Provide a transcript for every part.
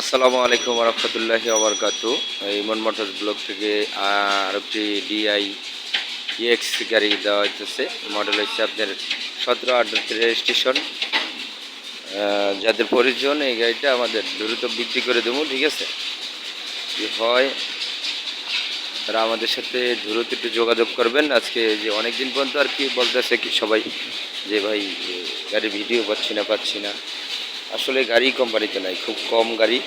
আসসালামু আলাইকুম রহমতুল্লাহ আবরকাত ইমন motors block থেকে আর একটি ডিআই ইএক্স গাড়ি দেওয়া হইতেছে। মডেল হচ্ছে আপনার সতেরো আঠারোতে রেজিস্ট্রেশন। যাদের প্রয়োজন এই গাড়িটা আমাদের দ্রুত বিক্রি করে দেবো, ঠিক আছে? হয়, তারা আমাদের সাথে দ্রুত একটু যোগাযোগ করবেন। আজকে যে অনেক দিন পর্যন্ত আর কি বলতেছে কি সবাই, যে ভাই গাড়ি ভিডিও পাচ্ছি না পাচ্ছি না। আসলে গাড়ি কোম্পানিতে নাই খুব কম গাড়ি।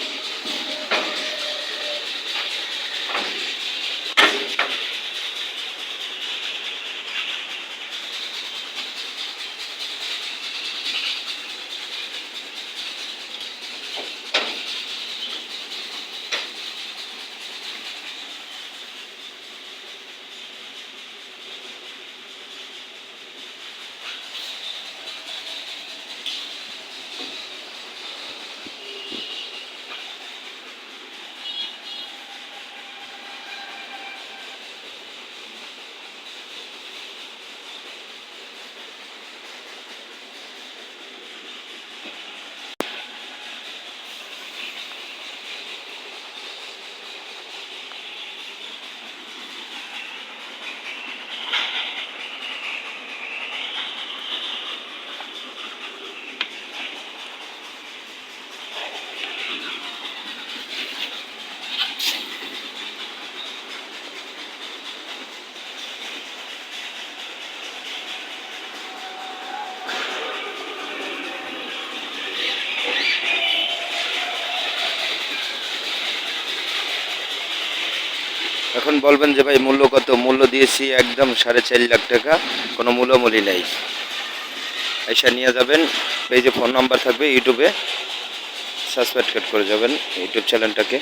এখন বলবেন যে ভাই, মূল্য কত? মূল্য দিয়েছি একদম সাড়ে চার লাখ টাকা, কোনো মূল্যমূল্য নেই। এসে নিয়ে যাবেন এই যে ফোন নাম্বার থাকবে, ইউটিউবে সাবস্ক্রাইব করে যাবেন ইউটিউব চ্যানেলটাকে।